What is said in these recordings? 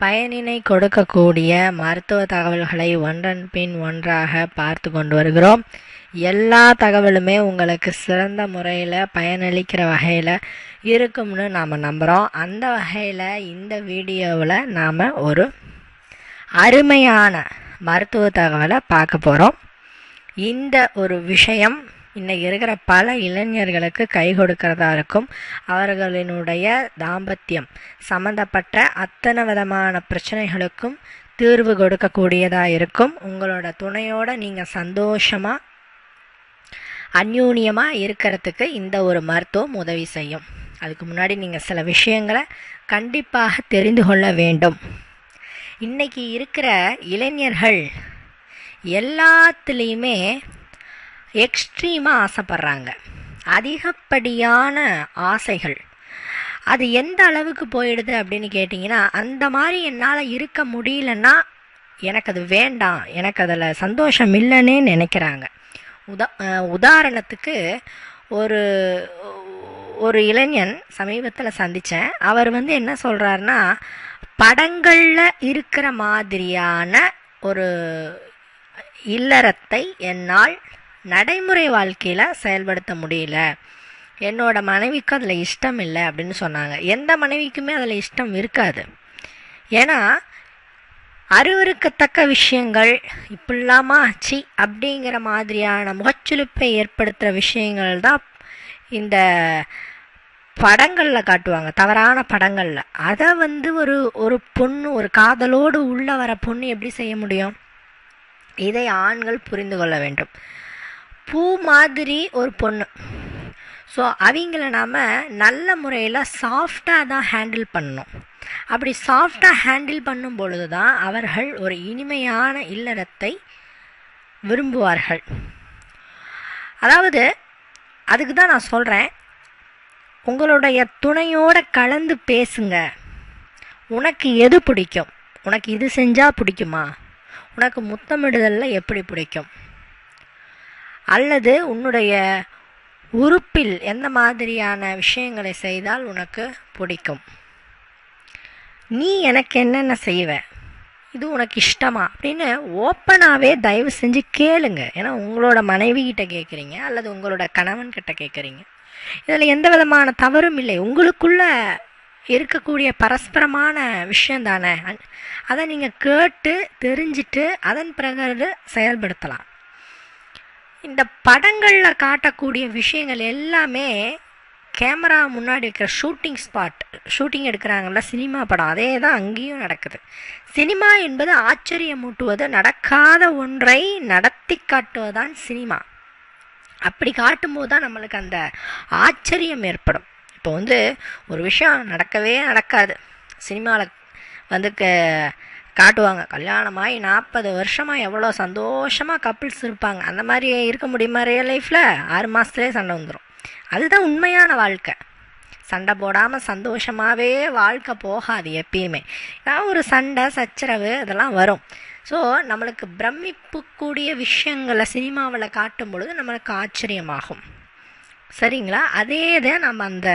பயனினை கொடுக்கக்கூடிய மருத்துவ தகவல்களை ஒன்றன் பின் ஒன்றாக பார்த்து கொண்டு வருகிறோம். எல்லா தகவலுமே உங்களுக்கு சிறந்த முறையில் பயனளிக்கிற வகையில் இருக்கும்னு நாம் நம்புகிறோம் அந்த வகையில் இந்த வீடியோவில் நாம் ஒரு அருமையான மருத்துவ தகவலை பார்க்க போகிறோம் இந்த ஒரு விஷயம் இன்னைக்கு இருக்கிற பல இளைஞர்களுக்கு கை கொடுக்கறதா இருக்கும். அவர்களினுடைய தாம்பத்தியம் சம்மந்தப்பட்ட அத்தனை விதமான பிரச்சனைகளுக்கும் தீர்வு கொடுக்கக்கூடியதாக இருக்கும். உங்களோட துணையோட நீங்கள் சந்தோஷமாக அந்யூன்யமாக இருக்கிறதுக்கு இந்த ஒரு மருத்துவம் உதவி செய்யும். அதுக்கு முன்னாடி நீங்கள் சில விஷயங்களை கண்டிப்பாக தெரிந்து கொள்ள வேண்டும். இன்றைக்கி இருக்கிற இளைஞர்கள் எல்லாத்துலேயுமே எக்ஸ்ட்ரீமாக ஆசைப்படுறாங்க. அதிகப்படியான ஆசைகள். அது எந்த அளவுக்கு போயிடுது அப்படின்னு கேட்டிங்கன்னா அந்த மாதிரி என்னால் இருக்க முடியலன்னா எனக்கு அது வேண்டாம். எனக்கு அதில் சந்தோஷம் இல்லைன்னே நினைக்கிறாங்க. உதா உதாரணத்துக்கு ஒரு ஒரு இளைஞன் சமீபத்தில் சந்தித்தேன் அவர் வந்து என்ன சொல்கிறாருன்னா படங்களில் இருக்கிற மாதிரியான ஒரு இல்லறத்தை என்னால் நடைமுறை வாழ்க்கையில் செயல்படுத்த முடியல. என்னோட மனைவிக்கு அதில் இஷ்டம் இல்லை அப்படின்னு சொன்னாங்க. எந்த மனைவிக்குமே அதில் இஷ்டம் இருக்காது. ஏன்னா அருவருக்கத்தக்க விஷயங்கள் இப்படிலாமா ஆச்சு அப்படிங்கிற மாதிரியான முகச்சுளிப்பை ஏற்படுத்துகிற விஷயங்கள் தான் இந்த படங்களில் காட்டுவாங்க. தவறான படங்களில். அதை வந்து ஒரு ஒரு பொண்ணு ஒரு காதலோடு உள்ள வர பொண்ணு எப்படி செய்ய முடியும்? இதை ஆண்கள் புரிந்து கொள்ள வேண்டும். பூ மாதிரி ஒரு பொண்ணு. ஸோ அவங்கள நாம் நல்ல முறையில் சாஃப்டாக தான் ஹேண்டில் பண்ணணும். அப்படி சாஃப்டாக ஹேண்டில் பண்ணும் பொழுது தான் அவர்கள் ஒரு இனிமையான இல்லறத்தை விரும்புவார்கள். அதாவது அதுக்கு தான் நான் சொல்கிறேன் உங்களுடைய துணையோடு கலந்து பேசுங்க. உனக்கு எது பிடிக்கும்? உனக்கு இது செஞ்சால் பிடிக்குமா? உனக்கு முத்தமிடுதலில் எப்படி பிடிக்கும்? அல்லது உன்னுடைய உறுப்பில் எந்த மாதிரியான விஷயங்களை செய்தால் உனக்கு பிடிக்கும்? நீ எனக்கு என்னென்ன செய்வ? இது உனக்கு இஷ்டமா? அப்படின்னு ஓப்பனாகவே தயவு செஞ்சு கேளுங்க. ஏன்னா உங்களோட மனைவி கிட்ட கேட்குறீங்க அல்லது உங்களோட கணவன் கிட்ட கேட்குறீங்க இதில் எந்த விதமான தவறும் இல்லை. உங்களுக்குள்ள இருக்கக்கூடிய பரஸ்பரமான விஷயம் தானே. அதை நீங்கள் கேட்டு தெரிஞ்சிட்டு அதன் பிறகு செயல்படுத்தலாம். இந்த படங்களில் காட்டக்கூடிய விஷயங்கள் எல்லாமே கேமரா முன்னாடி இருக்கிற ஷூட்டிங் ஸ்பாட் ஷூட்டிங் எடுக்கிறாங்கல்ல சினிமா படம். அதே தான் அங்கேயும் நடக்குது. சினிமா என்பது ஆச்சரியமூட்டுவது நடக்காத ஒன்றை நடத்தி காட்டுவதுதான் சினிமா. அப்படி காட்டும்போது தான் நம்மளுக்கு அந்த ஆச்சரியம் ஏற்படும். இப்போ வந்து ஒரு விஷயம் நடக்கவே நடக்காது. சினிமாவில் வந்து க காட்டுவாங்க. கல்யாணமாகி நாற்பது வருஷமாக எவ்வளோ சந்தோஷமாக கப்பிள்ஸ் இருப்பாங்க. அந்த மாதிரி இருக்க முடியுமா ரியல் லைஃப்பில் ஆறு மாதத்துலேயே சண்டை வந்துடும் அதுதான் உண்மையான வாழ்க்கை. சண்டை போடாமல் சந்தோஷமாகவே வாழ்க்கை போகாது எப்பயுமே. ஏதாவது ஒரு சண்டை சச்சரவு இதெல்லாம் வரும். ஸோ நம்மளுக்கு பிரமிப்புக்கூடிய விஷயங்களை சினிமாவில் காட்டும் பொழுது நம்மளுக்கு ஆச்சரியமாகும். சரிங்களா? அதே தான் நம்ம அந்த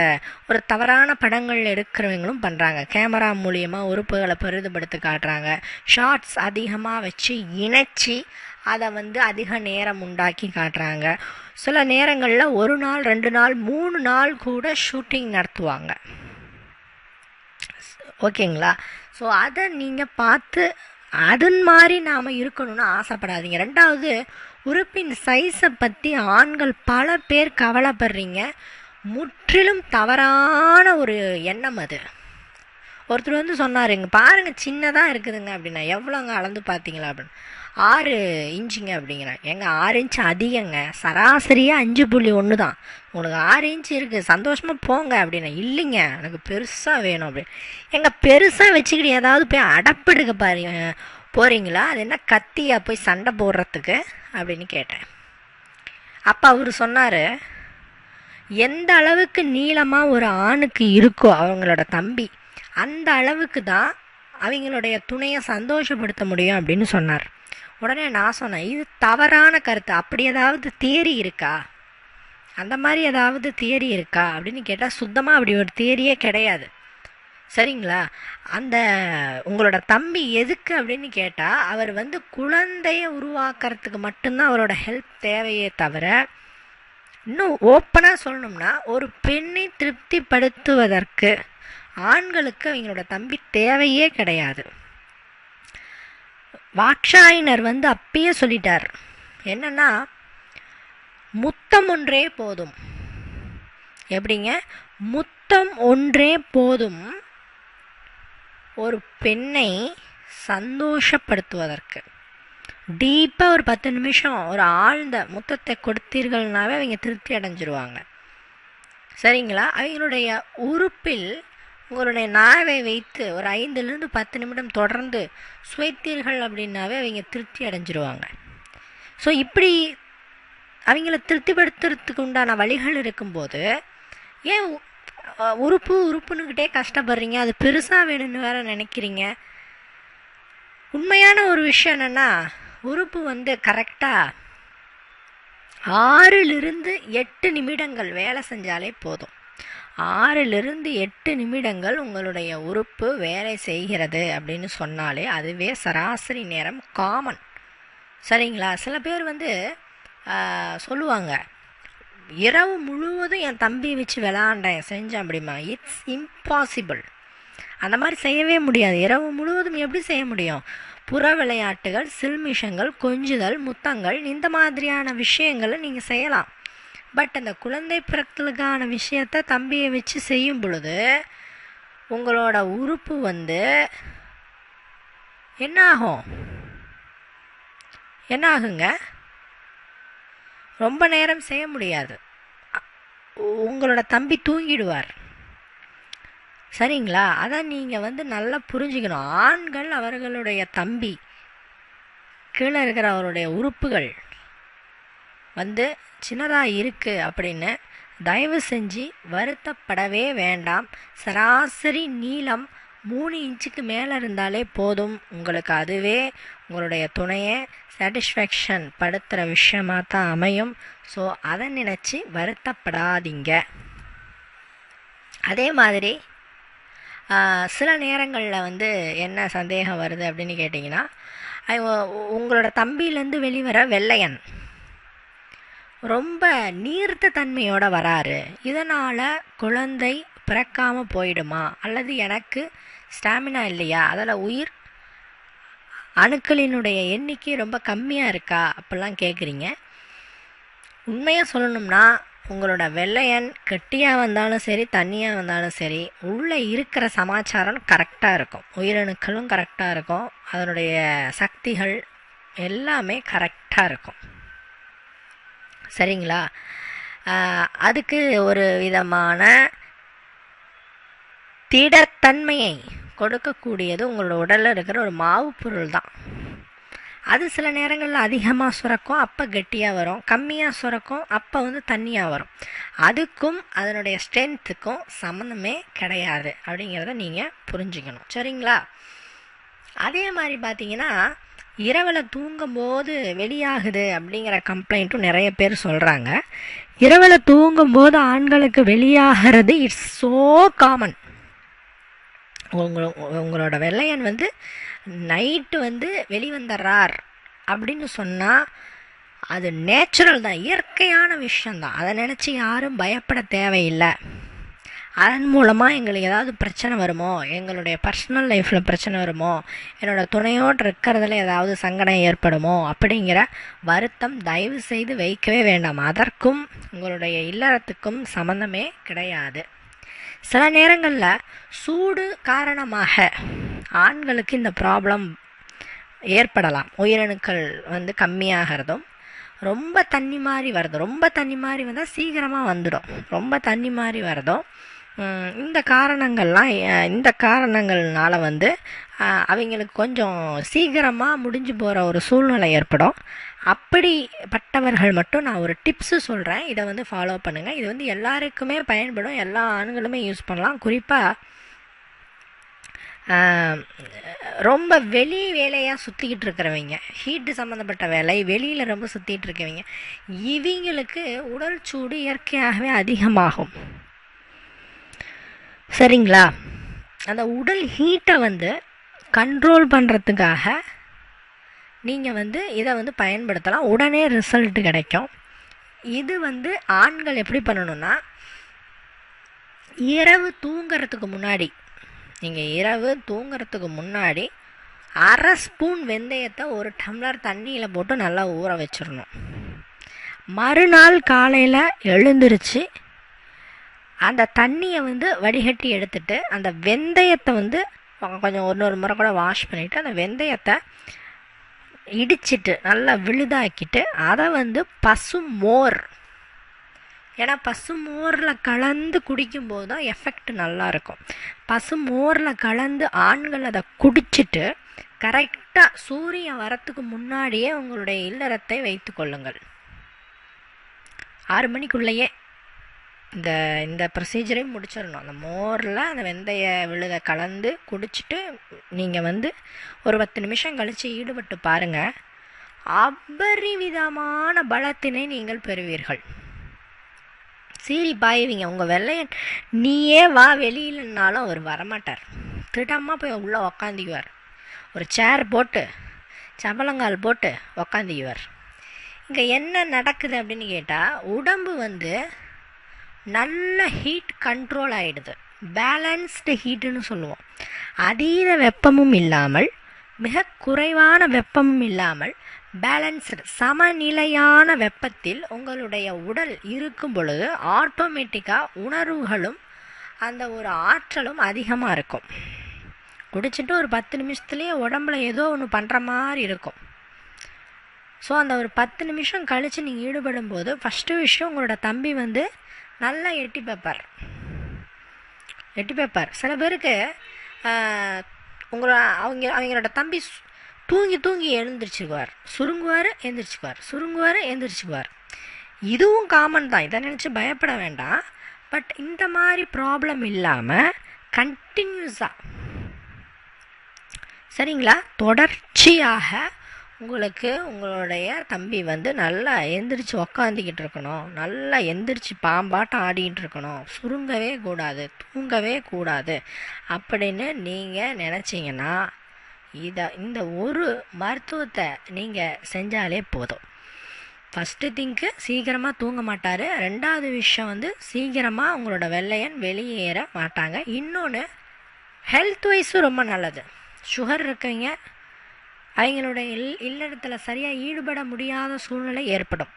ஒரு தவறான படங்கள் எடுக்கிறவங்களும் பண்ணுறாங்க கேமரா மூலியமாக உறுப்புகளை பெரிதுபடுத்தி காட்டுறாங்க. ஷார்ட்ஸ் அதிகமாக வச்சு இணைச்சி அதை வந்து அதிக நேரம் உண்டாக்கி காட்டுறாங்க. சில நேரங்களில் ஒரு நாள் ரெண்டு நாள் மூணு நாள் கூட ஷூட்டிங் நடத்துவாங்க. ஓகேங்களா? ஸோ அதை நீங்கள் பார்த்து அதன் மாதிரி நாம் இருக்கணும்னு ஆசைப்படாதீங்க. ரெண்டாவது உறுப்பின் சைஸை பற்றி ஆண்கள் பல பேர் கவலைப்படுறீங்க. முற்றிலும் தவறான ஒரு எண்ணம் அது. ஒருத்தர் வந்து சொன்னார் இங்கே பாருங்கள் சின்னதாக இருக்குதுங்க அப்படின்னா எவ்வளோங்க அளந்து பார்த்தீங்களா? அப்படின்னு. ஆறு இன்ச்சுங்க அப்படிங்கிறேன் எங்கள் ஆறு இன்ச்சு அதிகங்க. சராசரியாக அஞ்சு புள்ளி ஒன்று தான். உனக்கு ஆறு இன்ச்சு இருக்குது சந்தோஷமாக போங்க அப்படின்னா இல்லைங்க எனக்கு பெருசாக வேணும் அப்படின்னு. எங்கள் பெருசாக வச்சுக்கிட்டு ஏதாவது போய் அடப்பிடுக்க பாருங்க. போகிறீங்களா அது என்ன கத்தியா போய் சண்டை போடுறதுக்கு? அப்படின்னு கேட்டேன். அப்போ அவர் சொன்னார் எந்த அளவுக்கு நீளமாக ஒரு ஆணுக்கு இருக்கோ அவங்களோட தம்பி அந்த அளவுக்கு தான் அவங்களுடைய துணையை சந்தோஷப்படுத்த முடியும் அப்படின்னு சொன்னார். உடனே நான் சொன்னேன் இது தவறான கருத்து. அப்படி ஏதாவது தியரி இருக்கா? அந்த மாதிரி ஏதாவது தியரி இருக்கா? அப்படின்னு கேட்டால் சுத்தமாக அப்படி ஒரு தியரியே கிடையாது. சரிங்களா? அந்த உங்களோட தம்பி எதுக்கு அப்படின்னு கேட்டால் அவர் வந்து குழந்தைய உருவாக்குறதுக்கு மட்டும்தான் அவரோட ஹெல்ப் தேவையே தவிர இன்னும் ஓப்பனாக சொல்லணும்னா ஒரு பெண்ணை திருப்திப்படுத்துவதற்கு ஆண்களுக்கு அவங்களோட தம்பி தேவையே கிடையாது. வாட்சாயினர் வந்து அப்பயே சொல்லிட்டார். என்னன்னா முத்தம் ஒன்றே போதும். எப்படிங்க? முத்தம் ஒன்றே போதும். ஒரு பெண்ணை சந்தோஷப்படுத்துவதற்கு. டீப்பாக ஒரு பத்து நிமிஷம் ஒரு ஆழ்ந்த முத்தத்தை கொடுத்தீர்கள்னாவே அவங்க திருப்தி அடைஞ்சிருவாங்க. சரிங்களா? அவங்களுடைய உறுப்பில் உங்களுடைய நாவை வைத்து ஒரு ஐந்துலேருந்து பத்து நிமிடம் தொடர்ந்து சுவைத்தீர்கள் அப்படின்னாவே அவங்க திருப்தி அடைஞ்சிருவாங்க. ஸோ இப்படி அவங்கள திருப்திப்படுத்துறதுக்கு உண்டான வழிகள் இருக்கும்போது ஏன் உறுப்பு உறுப்புன்னுக்கிட்டே கஷ்டப்படுறீங்க. அது பெருசாக வேணும்னு வேற நினைக்கிறீங்க. உண்மையான ஒரு விஷயம் என்னென்னா உறுப்பு வந்து கரெக்டாக ஆறிலிருந்து எட்டு நிமிடங்கள் வேலை செஞ்சாலே போதும். ஆறிலிருந்து எட்டு நிமிடங்கள் உங்களுடைய உறுப்பு வேலை செய்கிறது அப்படின்னு சொன்னாலே அதுவே சராசரி நேரம் காமன் சரிங்களா? சில பேர் வந்து சொல்லுவாங்க இரவு முழுவதும் என் தம்பியை வச்சு விளாண்டேன். செஞ்சேன் அப்படிமா. இட்ஸ் இம்பாசிபிள் அந்த மாதிரி செய்யவே முடியாது. இரவு முழுவதும் எப்படி செய்ய முடியும்? புற விளையாட்டுகள் சில்மிஷங்கள் கொஞ்சுதல் முத்தங்கள் இந்த மாதிரியான விஷயங்களை நீங்கள் செய்யலாம். பட் அந்த குழந்தை பிறத்தலுக்கான விஷயத்த தம்பியை வச்சு செய்யும் பொழுது உங்களோட உறுப்பு வந்து என்ன ஆகும் என்ன ஆகுங்க ரொம்ப நேரம் செய்ய முடியாது. உங்களோட தம்பி தூங்கிடுவார். சரிங்களா? அதான் நீங்கள் வந்து நல்லா புரிஞ்சுக்கணும். ஆண்கள் அவர்களுடைய தம்பி கீழே இருக்கிற அவருடைய உறுப்புகள் வந்து சின்னதாக இருக்குது அப்படின்னு தயவு செஞ்சு வருத்தப்படவே வேண்டாம். சராசரி நீளம் மூணு இன்ச்சுக்கு மேலே இருந்தாலே போதும். உங்களுக்கு அதுவே உங்களுடைய துணையை சாட்டிஸ்ஃபேக்ஷன் படுத்துகிற விஷயமாக தான் அமையும். ஸோ அதை நினச்சி வருத்தப்படாதீங்க. அதே மாதிரி சில நேரங்களில் வந்து என்ன சந்தேகம் வருது அப்படின்னு கேட்டிங்கன்னா உங்களோட தம்பியிலேருந்து வெளிவர வெள்ளையன். ரொம்ப நீர்த்த தன்மையோட வராரு. இதனால் குழந்தை பிறக்காமல் போயிடுமா? அல்லது எனக்கு ஸ்டாமினா இல்லையா? அதில் உயிர் அணுக்களினுடைய எண்ணிக்கை ரொம்ப கம்மியாக இருக்கா அப்படிலாம் கேட்குறீங்க உண்மையாக சொல்லணும்னா உங்களோட வெள்ளையன் கெட்டியாக வந்தாலும் சரி தண்ணியாக வந்தாலும் சரி உள்ளே இருக்கிற சமாச்சாரம் கரெக்டாக இருக்கும். உயிரணுக்களும் கரெக்டாக இருக்கும். அதனுடைய சக்திகள் எல்லாமே கரெக்டாக இருக்கும். சரிங்களா? அதுக்கு ஒரு விதமான திடத்தன்மையை கொடுக்கக்கூடியது உங்களோட உடலில் இருக்கிற ஒரு மாவு பொருள் தான் அது சில நேரங்களில் அதிகமாக சுரக்கும் அப்போ கெட்டியாக வரும். கம்மியாக சுரக்கும் அப்போ வந்து தண்ணியாக வரும். அதுக்கும் அதனுடைய ஸ்ட்ரென்த்துக்கும் சம்மந்தமே கிடையாது அப்படிங்கிறத நீங்கள் புரிஞ்சுக்கணும். சரிங்களா? அதே மாதிரி பார்த்தீங்கன்னா இரவில் தூங்கும்போது வெளியாகுது அப்படிங்கிற கம்ப்ளைண்ட்டும் நிறைய பேர் சொல்கிறாங்க இரவில் தூங்கும்போது ஆண்களுக்கு வெளியாகிறது இட்ஸ் ஸோ காமன் உங்களோட வெள்ளையன் வந்து நைட்டு வந்து வெளிவந்துடுறார் அப்படின்னு சொன்னால் அது நேச்சுரல் தான் இயற்கையான விஷயந்தான் அதை நினச்சி யாரும் பயப்பட தேவையில்லை. அதன் மூலமாக எங்களுக்கு ஏதாவது பிரச்சனை வருமோ எங்களுடைய பர்சனல் லைஃப்பில் பிரச்சனை வருமோ என்னோடய துணையோடு இருக்கிறதுல ஏதாவது சங்கடம் ஏற்படுமோ அப்படிங்கிற வருத்தம் தயவு செய்து வைக்கவே வேண்டாம். அதற்கும் உங்களுடைய இல்லறத்துக்கும் சம்மந்தமே கிடையாது. சில நேரங்களில் சூடு காரணமாக ஆண்களுக்கு இந்த ப்ராப்ளம் ஏற்படலாம். உயிரணுக்கள் வந்து கம்மியாகிறதும் ரொம்ப தண்ணி மாதிரி வரதும் ரொம்ப தண்ணி மாதிரி வந்தால் சீக்கிரமாக வந்துடும். ரொம்ப தண்ணி மாதிரி வரதும் இந்த காரணங்கள்லாம் இந்த காரணங்கள்னால வந்து அவங்களுக்கு கொஞ்சம் சீக்கிரமாக முடிஞ்சு போகிற ஒரு சூழ்நிலை ஏற்படும். அப்படிப்பட்டவர்கள் மட்டும் நான் ஒரு டிப்ஸு சொல்கிறேன் இதை வந்து ஃபாலோ பண்ணுங்கள் இது வந்து எல்லாருக்குமே பயன்படும். எல்லா ஆண்களுமே யூஸ் பண்ணலாம். குறிப்பாக ரொம்ப வெளி வேலையாக சுற்றிக்கிட்டு இருக்கிறவங்க ஹீட்டு சம்மந்தப்பட்ட வேலை வெளியில் ரொம்ப சுற்றிட்டு இருக்கவங்க இவங்களுக்கு உடல் சூடு இயற்கையாகவே அதிகமாகும். சரிங்களா? அந்த உடல் ஹீட்டை வந்து கண்ட்ரோல் பண்ணுறதுக்காக நீங்கள் வந்து இதை வந்து பயன்படுத்தலாம். உடனே ரிசல்ட் கிடைக்கும். இது வந்து ஆண்கள் எப்படி பண்ணணும்னா இரவு தூங்கிறதுக்கு முன்னாடி நீங்கள் இரவு தூங்கிறதுக்கு முன்னாடி அரை ஸ்பூன் வெந்தயத்தை ஒரு டம்ளர் தண்ணியில் போட்டு நல்லா ஊற வச்சிடணும். மறுநாள் காலையில் எழுந்திருச்சு அந்த தண்ணியை வந்து வடிகட்டி எடுத்துட்டு அந்த வெந்தயத்தை வந்து கொஞ்சம் ஒரு முறை கூட வாஷ் பண்ணிவிட்டு அந்த வெந்தயத்தை இடிச்சிட்டு நல்லா விழுதாக்கிட்டு அதை வந்து பசு மோர். ஏன்னா பசு மோரில் கலந்து குடிக்கும்போது தான் எஃபெக்ட் நல்லாயிருக்கும் பசு மோரில் கலந்து ஆண்கள் அதை குடிச்சிட்டு கரெக்டாக சூரியன் வரத்துக்கு முன்னாடியே உங்களுடைய இல்லறத்தை வைத்து கொள்ளுங்கள். ஆறு மணிக்குள்ளேயே இந்த இந்த ப்ரொசீஜரையும் முடிச்சிடணும். அந்த மோரில் அந்த வெந்தய விழுதை கலந்து குடிச்சிட்டு நீங்கள் வந்து ஒரு பத்து நிமிஷம் கழித்து ஈடுபட்டு பாருங்கள் அபரிவிதமான பலத்தினை நீங்கள் பெறுவீர்கள். சீரி பாய்வீங்க. உங்கள் வெள்ளையன் நீயே வா வெளியிலனாலும் அவர் வரமாட்டார். திடமாக போய் உள்ளே உக்காந்திக்குவார். ஒரு சேர் போட்டு சம்பளங்கால் போட்டு உக்காந்திக்குவார். இங்கே என்ன நடக்குது அப்படின்னு கேட்டால் உடம்பு வந்து நல்ல ஹீட் கண்ட்ரோல் ஆகிடுது பேலன்ஸ்டு ஹீட்டுன்னு சொல்லுவோம். அதீத வெப்பமும் இல்லாமல் மிக குறைவான வெப்பமும் இல்லாமல் பேலன்ஸ்டு சமநிலையான வெப்பத்தில் உங்களுடைய உடல் இருக்கும் பொழுது ஆட்டோமேட்டிக்காக உணர்வுகளும் அந்த ஒரு ஆற்றலும் அதிகமாக இருக்கும். குடிச்சிட்டு ஒரு பத்து நிமிஷத்துலேயே உடம்புல ஏதோ ஒன்று பண்ணுற மாதிரி இருக்கும். ஸோ அந்த ஒரு பத்து நிமிஷம் கழித்து நீங்கள் ஈடுபடும் போது ஃபஸ்ட்டு விஷயம் உங்களோட தம்பி வந்து நல்லா எட்டி பார்ப்பார் எட்டி பார்ப்பார் சில பேருக்கு உங்களோட அவங்க அவங்களோட தம்பி சு- தூங்கி தூங்கி எழுந்திரிச்சுக்குவார். சுருங்குவார் எழுந்திரிச்சுக்குவார் சுருங்குவார் எழுந்திரிச்சுக்குவார் இதுவும் காமன் தான். இதை நினச்சி பயப்பட வேண்டாம். பட் இந்த மாதிரி ப்ராப்ளம் இல்லாமல் கண்டினியூஸாக சரிங்களா? தொடர்ச்சியாக உங்களுக்கு உங்களுடைய தம்பி வந்து நல்லா எந்திரிச்சு உக்காந்துக்கிட்டு இருக்கணும். நல்லா எந்திரிச்சு பாம்பாட்டம் ஆடிக்கிட்டு இருக்கணும். சுருங்கவே கூடாது தூங்கவே கூடாது அப்படின்னு நீங்கள் நினச்சிங்கன்னா இதை இந்த ஒரு மருத்துவத்தை நீங்கள் செஞ்சாலே போதும். ஃபஸ்ட்டு திங்க்கு சீக்கிரமாக தூங்க மாட்டார். ரெண்டாவது விஷயம் வந்து சீக்கிரமாக உங்களோட வெள்ளையன் வெளியேற மாட்டாங்க. இன்னொன்று ஹெல்த் வைஸும் ரொம்ப நல்லது. சுகர் இருக்கவங்க அவங்களோட இல் இல்லறத்தில் சரியாக ஈடுபட முடியாத சூழ்நிலை ஏற்படும்.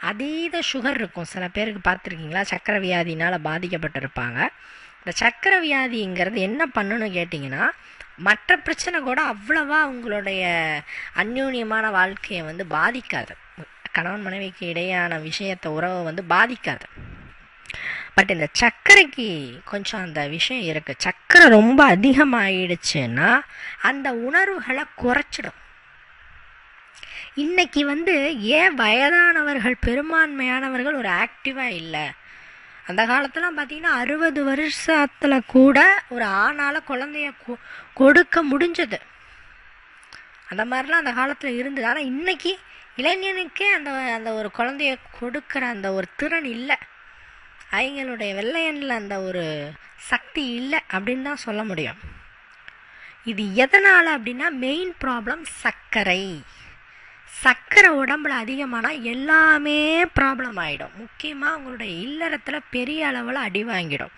அதீத சுகர் இருக்கும். சில பேருக்கு பார்த்துருக்கீங்களா? சக்கரை வியாதினால் பாதிக்கப்பட்டிருப்பாங்க. இந்த சக்கரை வியாதிங்கிறது என்ன பண்ணணும்னு கேட்டிங்கன்னா மற்ற பிரச்சனை கூட அவ்வளவா உங்களுடைய அந்யோன்யமான வாழ்க்கையை வந்து பாதிக்காது. கணவன் மனைவிக்கு இடையான விஷயத்தை உறவை வந்து பாதிக்காது. பட் இந்த சர்க்கரைக்கு கொஞ்சம் அந்த விஷயம் இருக்குது சர்க்கரை ரொம்ப அதிகமாகிடுச்சுன்னா அந்த உணர்வுகளை குறைச்சிடும். இன்னைக்கு வந்து ஏன் வயதானவர்கள் பெரும்பான்மையானவர்கள் ஒரு ஆக்டிவாக இல்லை? அந்த காலத்துலாம் பார்த்தீங்கன்னா அறுபது வருஷத்தில் கூட ஒரு ஆணால் குழந்தைய கொ- கொடுக்க முடிஞ்சது. அந்த மாதிரிலாம் அந்த காலத்தில் இருந்தது. ஆனால் இன்னைக்கு இளைஞனுக்கே அந்த அந்த ஒரு குழந்தைய கொடுக்குற அந்த ஒரு திறன் இல்லை. அவங்களுடைய வெள்ளையனில் அந்த ஒரு சக்தி இல்லை அப்படின்னு தான் சொல்ல முடியும். இது எதனால் அப்படின்னா மெயின் ப்ராப்ளம் சர்க்கரை. சர்க்கரை உடம்புல அதிகமானால் எல்லாமே ப்ராப்ளம் ஆகிடும் முக்கியமாக அவங்களுடைய இல்லறத்தில் பெரிய அளவில் அடி வாங்கிடும்.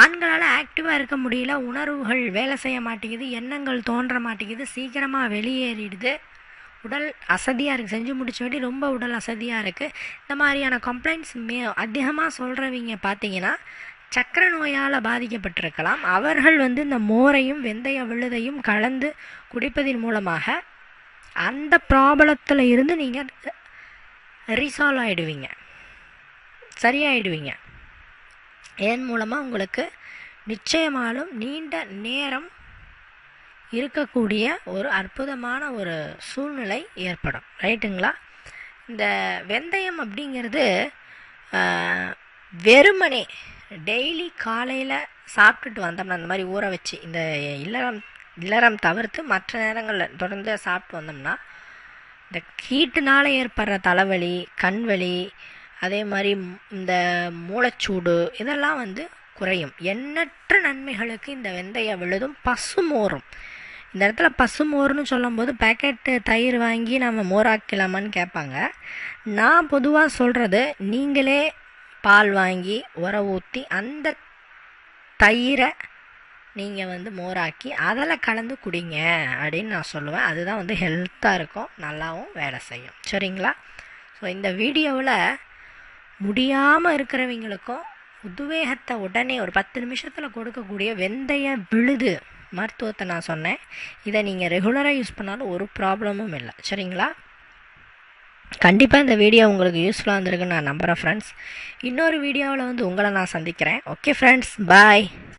ஆண்களால் ஆக்டிவாக இருக்க முடியல உணர்வுகள் வேலை செய்ய மாட்டேங்குது எண்ணங்கள் தோன்ற மாட்டேங்குது சீக்கிரமாக வெளியேறிடுது. உடல் அசதியாக இருக்குது செஞ்சு முடிச்ச வேண்டி ரொம்ப உடல் அசதியாக இருக்குது இந்த மாதிரியான கம்ப்ளைண்ட்ஸ் மே அதிகமாக சொல்கிறவங்க பார்த்தீங்கன்னா சக்கரை நோயால் பாதிக்கப்பட்டிருக்கலாம். அவர்கள் வந்து இந்த மோரையும் வெந்தய விழுதையும் கலந்து குடிப்பதன் மூலமாக அந்த ப்ராப்ளத்தில் இருந்து நீங்கள் ரிசால்வ் ஆகிடுவீங்க சரியாயிடுவீங்க. இதன் மூலமாக உங்களுக்கு நிச்சயமாலும் நீண்ட நேரம் இருக்கக்கூடிய ஒரு அற்புதமான ஒரு சூழ்நிலை ஏற்படும். ரைட்டுங்களா இந்த வெந்தயம் அப்படிங்கிறது வெறுமனே டெய்லி காலையில் சாப்பிட்டுட்டு வந்தோம்னா அந்த மாதிரி ஊற வச்சு இந்த இல்லறம் இல்லறம் தவிர்த்து மற்ற நேரங்களில் தொடர்ந்து சாப்பிட்டு வந்தோம்னா இந்த ஹீட்டுனால ஏற்படுற தலைவலி கண்வலி அதே மாதிரி இந்த மூளைச்சூடு இதெல்லாம் வந்து குறையும். எண்ணற்ற நன்மைகளுக்கு இந்த வெந்தய விழுதும் பசுமோறும். இந்த இடத்துல பசுமோர்னு சொல்லும்போது பேக்கெட்டு தயிர் வாங்கி நம்ம மோராக்கலாமான்னு கேட்பாங்க. நான் பொதுவாக சொல்கிறது நீங்களே பால் வாங்கி உரம் ஊற்றி அந்த தயிரை நீங்கள் வந்து மோராக்கி அதில் கலந்து குடிங்க அப்படின்னு நான் சொல்லுவேன். அதுதான் வந்து ஹெல்த்தாக இருக்கும் நல்லாவும் வேலை செய்யும். சரிங்களா? ஸோ இந்த வீடியோவில் முடியாமல் இருக்கிறவங்களுக்கும் உத்வேகத்தை உடனே ஒரு பத்து நிமிஷத்தில் கொடுக்கக்கூடிய வெந்தய விழுது மருத்துவத்தை நான் சொன்னேன். இதை நீங்கள் ரெகுலராக யூஸ் பண்ணாலும் ஒரு ப்ராப்ளமும் இல்லை. சரிங்களா? கண்டிப்பாக இந்த வீடியோ உங்களுக்கு யூஸ்ஃபுல்லாக இருந்திருக்குன்னு நான் நம்புகிறேன் ஃப்ரெண்ட்ஸ் இன்னொரு வீடியோவில் வந்து உங்களை நான் சந்திக்கிறேன். Okay friends bye